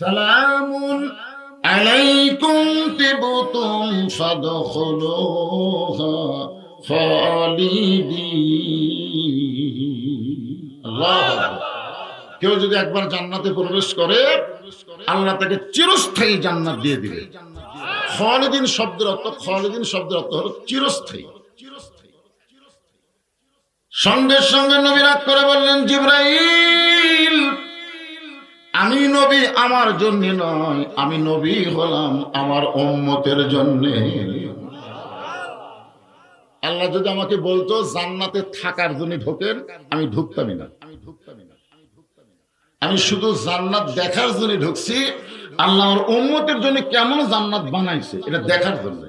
সালামুন আলাইকুম তিবতুম কেউ যদি একবার জান্নাতে প্রবেশ করে, আল্লাহ তাকে চিরস্থায়ী জান্নাত দিয়ে দিবে। খালিদিন শব্দের অর্থ, খালিদিন শব্দের অর্থ হলো চিরস্থায়ী। সঙ্গে সঙ্গে নবীরাগ করে বললেন, জিব্রাইল! আমি নবী আমার জন্য নয়, আমি নবী হলাম আমার উম্মতের জন্য। আল্লাহ যদি আমাকে বলতো জান্নাতে থাকার জন্য ঢোকেন, আমি ঢুকতামই না। আমি ঢুকতামই না আমি শুধু জান্নাত দেখার জন্য ঢুকছি, আল্লাহ আমার উম্মতের জন্য কেমন জান্নাত বানাইছে, এটা দেখার জন্য।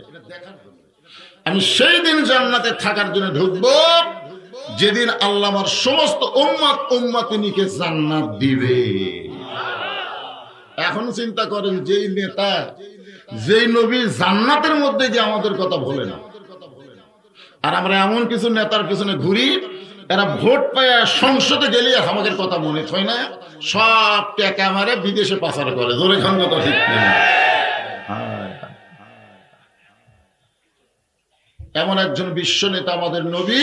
আমি সেই দিন জান্নাতে থাকার জন্য ঢুকবো, যেদিন আল্লাহ আমার সমস্ত উম্মাত উম্মাতিনীকে জান্নাত দিবে। এখন চিন্তা করেন, যেই নেতা, যেই নবী জান্নাতের মধ্যে যে আমাদের কথা বলে না। আর আমরা এমন কিছু নেতার পিছনে ঘুরি, এরা ভোট পায় সংসদে গেলে আমাদের কথা মনে হয় না, সব টাকা মারে বিদেশে পাচার করে। জোরে খান কথা ঠিক এমন একজন বিশ্ব নেতা আমাদের নবী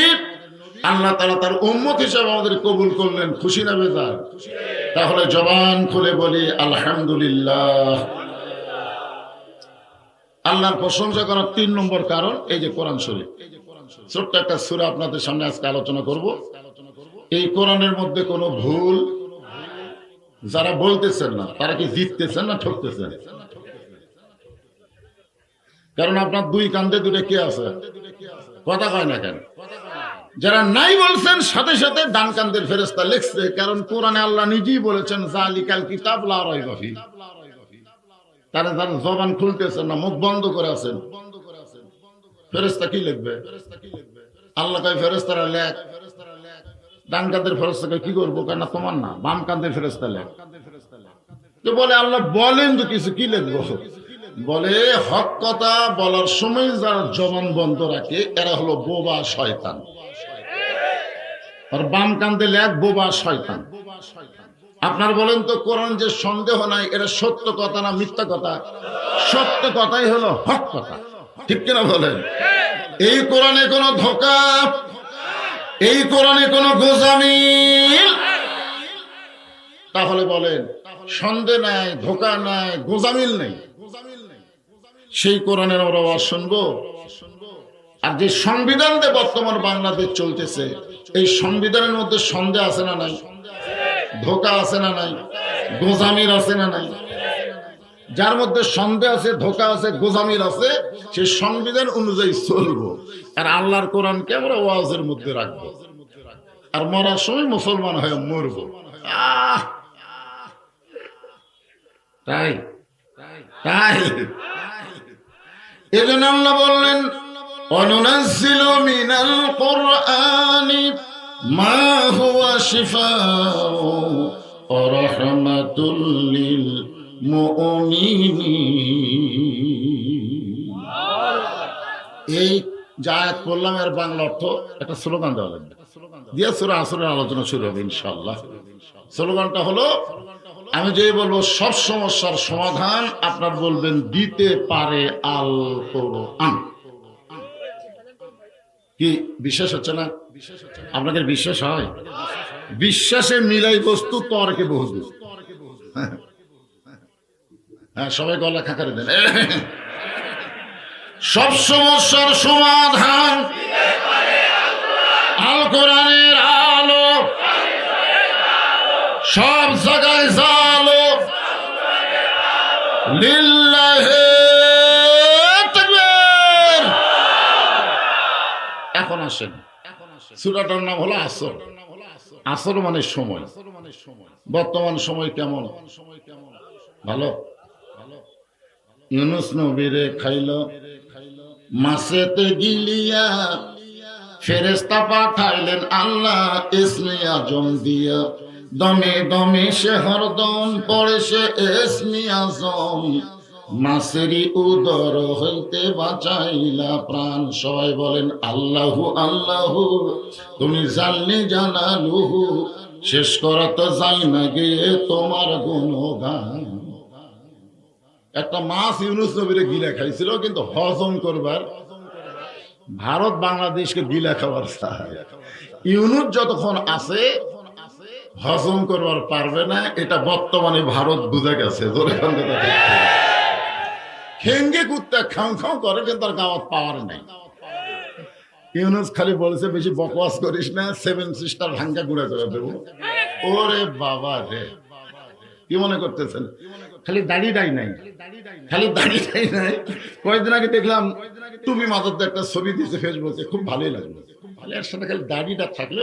আল্লাহ তারা তার উম্মত হিসাবে আমাদের কবুল করলেন। খুশি না বেজার? তাহলে জবান খুলে বলি, আলহামদুলিল্লাহ। আল্লাহর প্রশংসা করার তিন নম্বর কারণ, এই যে কোরআন শরীফ। ছোট্ট একটা সুরা আপনাদের সামনে আজকে আলোচনা করব। এই কোরআনের মধ্যে কোনো ভুল যারা বলতেছেন না, তারা কি জিততেছেন না ঠকতেছেন? কারণ আপনার দুই কান্দে দূরে কে আছে? কথা কয় না কেন? যারা নাই বলছেন, সাথে সাথে ডান কান্দের ফেরেস্তা লিখছে, কারণ কোরআনে আল্লাহ নিজেই বলেছেন, জালিকাল কিতাব লা রাইবা তারা তার জবান খুলতেছেন না, মুখ বন্ধ করে আছেন। ফেরেস্তা কি লিখবে? আল্লাহ কয় ফেরেস্তারা লেখ। ডান কান্দের ফেরেস্তাকে কি করব? কেন তোমার না বাম কান্দের ফেরেস্তা লেখ। তো বলে, আল্লাহ বলেন তো কিছু, কি লিখব? বলে, হক কথা বলার সময় যারা জবান বন্ধ রাখে, এরা হলো বোবা শয়তান। আর বাম কান্দে লেখ বোবা শয়তান। আপনার বলেন তো, কোরআন যে সন্দেহ নাই, এটা সত্য কথা না মিথ্যা কথা? সত্য কথাই হলো হক কথা। ঠিক কিনা বলেন? এই কোরআনে কোনো ধোকা, এই কোরআনে কোনো গোজামিল? তাহলে বলেন, সন্দেহ নাই, ধোকা নাই, গোজামিল নেই। সেই কোরআনের আমরা শুনব? আর যে সংবিধান দিয়ে বর্তমান বাংলাদেশ চলতেছে, এই সংবিধানের মধ্যে সন্দেহ আছে না নাই? ধোকা আছে না নাই? গোজামির আছে না নাই? যার মধ্যে সন্দেহ আছে, ধোকা আছে গোজামির আছে, সে সংবিধান অনুযায়ী চলবো। আর আল্লাহর কোরআনকে আমরা ওয়াজের মধ্যে রাখব। আর মরার সময় মুসলমান হয়ে মরবো। আহ! তাই তাই। এজন্য আল্লাহ বললেন কোরআনি মা হুয়া শিফাউ ওয়া রাহমাতুল লিল মুমিনিন এই যা আয়াত পড়লাম এর বাংলা অর্থ একটা স্লোগান দেওয়া লাগবে। আসরের আলোচনা শুরু হবে ইনশাল্লাহ স্লোগানটা হলো, আমি যেই বলব, সব সমস্যার সমাধান আপনার বলবেন, দিতে পারে আল কোরআন। কি বিশ্বাস হচ্ছে না? আপনাদের বিশ্বাস হয়? বিশ্বাসে মিলাই বস্তু তর্কে বহুদূর হ্যাঁ সবাই গলা খাকারে দেন। সব সমস্যার সমাধান আল কোরআনের আলো। সব জায়গায় জালো। লিল্লাহে তাকবীর। এখন আসেন। সুরাটার নাম হলো আসর। আসর মানে সময়। বর্তমান সময় কেমন? ভালো? ইউনুস নবীরে খাইল। মাসেতে গিলিয়া ফেরেস্তা পাঠাইলেন আল্লাহ ইসমে আজম দিয়া। দমে দমে সে হরদম পড়ে সে এসমি আজম। মাসেরি উদর হইতে বাঁচাইলা প্রাণ। সবাই বলেন, আল্লাহু আল্লাহু, তুমি জানলে জানালুহু, শেষ করা তো যাই না গিয়ে তোমার গুণগান। একটা মাছ ইউনুস নবীরে গিলা খাইছিল, কিন্তু হজম করবার ভারত বাংলাদেশকে গিলা খাবার ইউনুস যতক্ষণ আছে, হজম করবার পারবে না, এটা বর্তমানে ভারত বুঝে গেছে। খেঙ্গে কুত্তা খাও খাও করে, কিন্তু তার গাওয়াত পাওয়ার নাই। ইউনুস খালি বলেছে, বেশি বকওয়াস করিস না সেভেন সিস্টার ভাঙ্গা গুড়া করে দেবো। ওরে বাবা রে। কি মনে করতেছেন? খালি দাড়িটাই নাই। খালি দাড়িটাই নাই। কয়েকদিন আগে দেখলাম, তুমি দিয়ে একটা ছবি দিয়েছে ফেসবুকে, খুব ভালোই লাগল। ভালো এর সাথে খালি দাড়িটা থাকল।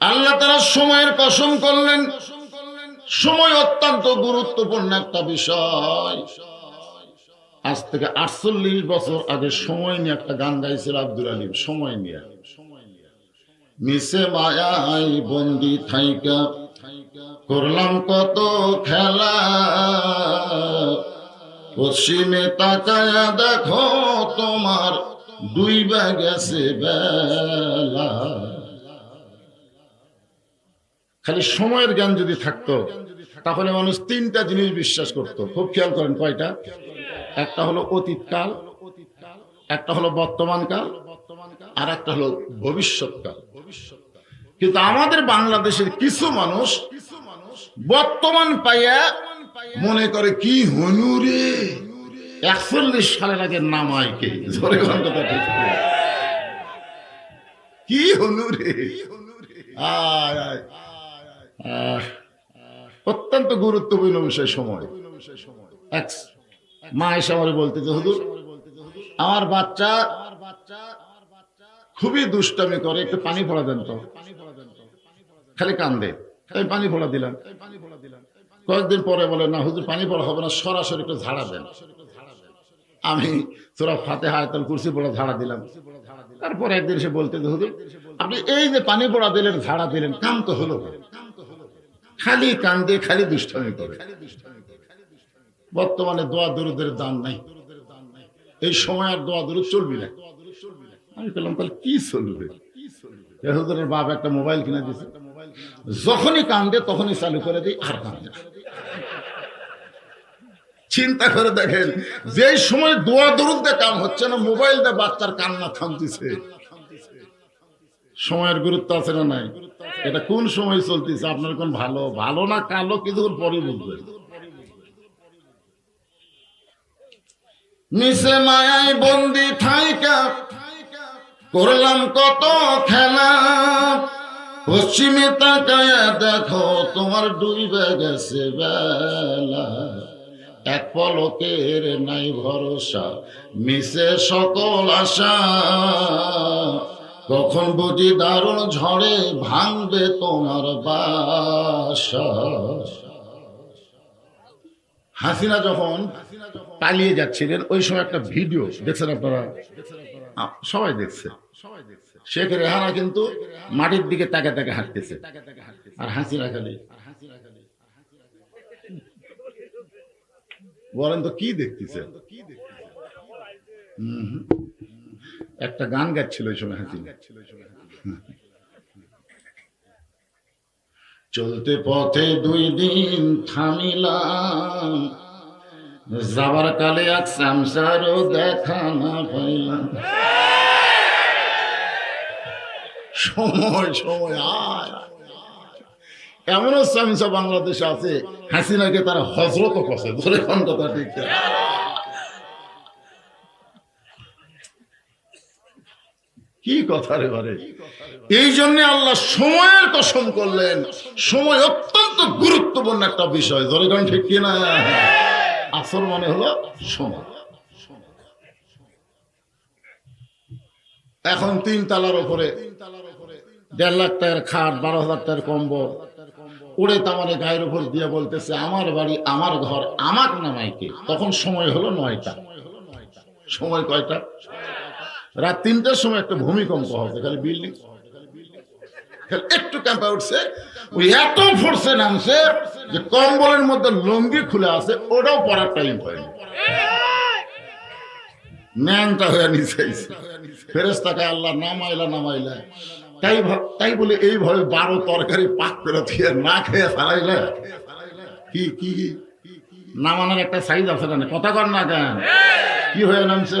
আল্লাহ তারা সময়ের কসম করলেন। সময় অত্যন্ত গুরুত্বপূর্ণ একটা বিষয়। আজ থেকে আটচল্লিশ বছর আগে সময় নিয়ে একটা গান গাইছিল আব্দুল আলিম সময় নিয়ে। মিশে মায়াই বন্দি থাইকা, করলাম কত খেলা। পশ্চিমে তাকায়া দেখো তোমার দুই গেছে বেলা। খালি সময়ের জ্ঞান যদি থাকতো, তাহলে মানুষ তিনটা জিনিস বিশ্বাস করত। খুব খেয়াল করেন কয়টা? একটা হলো অতীতকাল একটা হলো বর্তমান কাল, আর একটা হলো ভবিষ্যৎকাল কিন্তু আমাদের বাংলাদেশের কিছু মানুষ বর্তমান পাইয়া মনে করে, কি হনুরে একচল্লিশ সালের আগে নামাই কে? কথা কি হনুরে আয় আয়। অত্যন্ত গুরুত্বপূর্ণ বিষয় সময়। মা এসে আমার বলতে যে হুজুর, আমার বাচ্চা খুবই দুষ্টামি করে, একটু পানি ফোড়া দেন তো। খালি কান্দে। আমি পানি ফোড়া দিলাম। কয়েকদিন পরে বলে, না হুজুর, পানি পড়া হবে না, সরাসরি একটু ঝাড়া দেন। আমি তোরা ফাতে হায়তাল কুরসি পড়া ঝাড়া দিলাম। তারপরে একদিন সে বলতে হুজুর, আপনি এই যে পানি পড়া দিলেন, ঝাড়া দিলেন, কাম তো হলো না। খালি কান্দে, খালি দুষ্টামি করে। বর্তমানে দোয়া দরুদের দাম নাই। এই সময় আর দোয়া দরুদ চলবি না। আমি বললাম, তাহলে কি চলবে? এ বাপ একটা মোবাইল কিনে দিছে। যখনই কান্দে, তখনই চালু করে দিই, আর কান্দে চিন্তা করে দেখেন, যে সময় দোয়া দরুদে কাম হচ্ছে না মোবাইল দিয়ে বাচ্চার কান্না থামতেছে। সময়ের গুরুত্ব আছে না নাই? এটা কোন সময় চলতেছে? আপনার কোন ভালো? ভালো না কালো? কিছুক্ষণ পরে বুঝবেন। মিশে মায়ায় বন্দি ঠাইকা করলাম কত খেলা। পশ্চিমে তাকায়া দেখো, তোমার ডুবে গেছে বেলা। এক পলকের নাই ভরসা, মিশে সকল আশা। কখন বুঝি দারুণ ঝড়ে ভাঙবে তোমার বাসা। হাসিনা যখন পালিয়ে যাচ্ছিলেন, ওই সময় একটা ভিডিও দেখছেন আপনারা? সবাই দেখছে। শেখ রেহানা কিন্তু মাটির দিকে তাকে তাকে হাঁটতেছে। আর হাসিনা খালি। বলেন তো কি দেখতেছে? হুম। একটা গান গাচ্ছিল ওই সময় হাসিনা চলতে পথে দুই দিন থামিলাম, যাবার কালে এক সংসারও দেখা না পাইলাম। সময় সময়, আয়। এমনও সামসা বাংলাদেশে আছে, হাসিনাকে তারা হজরত কষে ধরে কোন কথা ঠিক কি কথা রে বারে? এই জন্য আল্লাহ সময়ের কসম করলেন। সময় অত্যন্ত গুরুত্বপূর্ণ একটা বিষয়। ধরে কোন ঠিক কিনা? আসল মানে হলো সময়। এখন তিন তালার উপরে দেড় লাখ টাকার খাট, বারো হাজার টাকার কম্বল। উড়ে তামারে গায়ের উপর দিয়ে বলতেছে, আমার বাড়ি, আমার ঘর আমার নামাইকে তখন সময় হলো নয়টা। সময় কয়টা? রাত তিনটার সময় একটা ভূমিকম্প হবে খালি বিল্ডিং একটু ক্যাম্পা উঠছে ওই এত ফোর্সে নামছে যে কম্বলের মধ্যে লঙ্গি খুলে আছে, ওটাও পড়ার টাইম হয়নি। ন্যাংটা হয়ে নিচে ফেরেস্তাকে আল্লাহ নামাইলা নামাইলা। তাই তাই বলে এইভাবে বারো তরকারি পাক করে দিয়ে না খেয়ে কি কি কি? নামানোর একটা সাইজ আছে না কথা কর না কেন? কি হয়ে নামছে?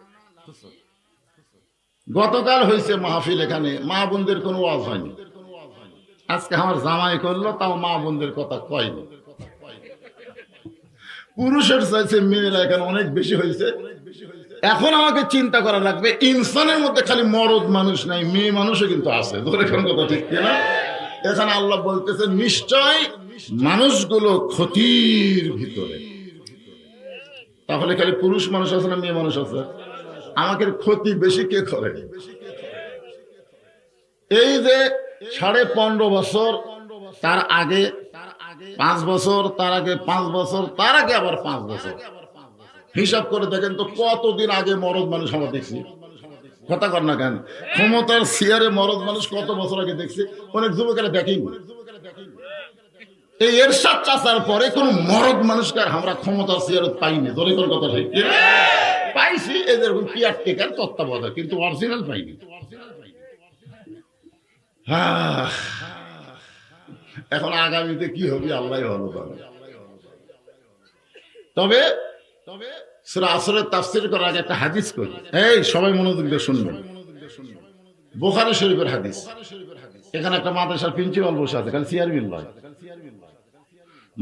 গতকাল হয়েছে মাহফিল এখানে। মা বোনদের কোনো ওয়াজ হয়নি। আজকে আমার জামাই করল, তাও মা বোনদের কথা কয়নি। পুরুষের চাইছে মেয়েরা এখানে অনেক বেশি হয়েছে। এখন আমাকে চিন্তা করা লাগবে, ইনসানের মধ্যে খালি মরদ মানুষ নাই, মেয়ে মানুষও কিন্তু আছে। ধরে কোন কথা ঠিক কিনা? এখানে আল্লাহ বলতেছে, নিশ্চয় মানুষগুলো ক্ষতির ভিতরে। তাহলে খালি পুরুষ মানুষ আছে না মেয়ে মানুষ আছে? আমাকে ক্ষতি বেশি কে করে? এই যে সাড়ে পনেরো বছর, তার আগে পাঁচ বছর, তার আগে পাঁচ বছর, তার আগে আবার পাঁচ বছর। হিসাব করে দেখেন তো কতদিন আগে মরদ মানুষ আমরা দেখছি? কথা কর না কেন? ক্ষমতার সিয়ারে মরদ মানুষ কত বছর আগে দেখছি? অনেক যুবকেরা দেখেনি। এই এরশাদ চাচার পরে কোন মরদ মানুষকে আমরা ক্ষমতার সিয়ারে পাইনি। কোন কথা ঠিক? পাইছি, এদের পিয়ার টেকার তত্ত্বাবধায়ক, কিন্তু অরিজিনাল পাইনি। এখন আগামীতে কি হবে, আল্লাহ ভালো পাবে তবে তবে সুরা আসরের তাফসির করার আগে একটা হাদিস করি। এই, সবাই মনোযোগ দিয়ে শুনবেন। বোখারি শরীফের হাদিস। এখানে একটা মাদ্রাসার প্রিন্সিপাল বসে আছে, খালি সিআরবিল নয়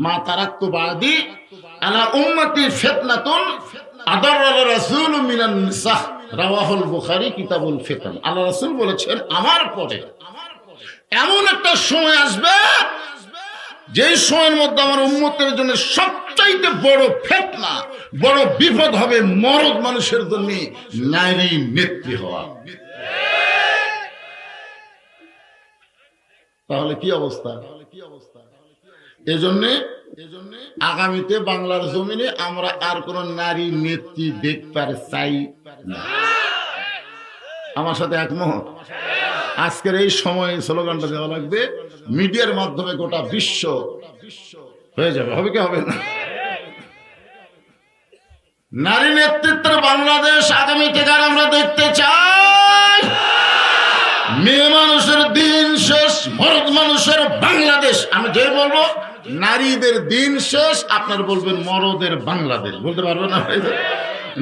মা তারাক্তু বাদি আলা উম্মতি ফিতনাতুন জন্য বড় বিপদ হবে মরদ মানুষের জন্য নারী নেত্রী হওয়া। তাহলে কি অবস্থা? এজন্যে আগামীতে বাংলার জমিনে আমরা আর কোন নারী নেত্রী দেখতে চাই না। আমার সাথে একমত? আজকের এই সময়ে স্লোগানটা দেওয়া লাগবে, মিডিয়ার মাধ্যমে গোটা বিশ্ব হয়ে যাবে। হবে কি হবে না? নারী নেতৃত্বের বাংলাদেশ আগামী থেকে আমরা দেখতে চাই মেয়ে মানুষের দিন শেষ, মরদ মানুষের বাংলাদেশ। আমি যে বলব, নারীদের দিন শেষ, আপনার বলবেন মরদের বাংলাদেশ। বলতে পারবেন না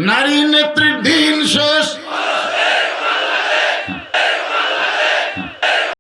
নারী নেত্রীর দিন শেষ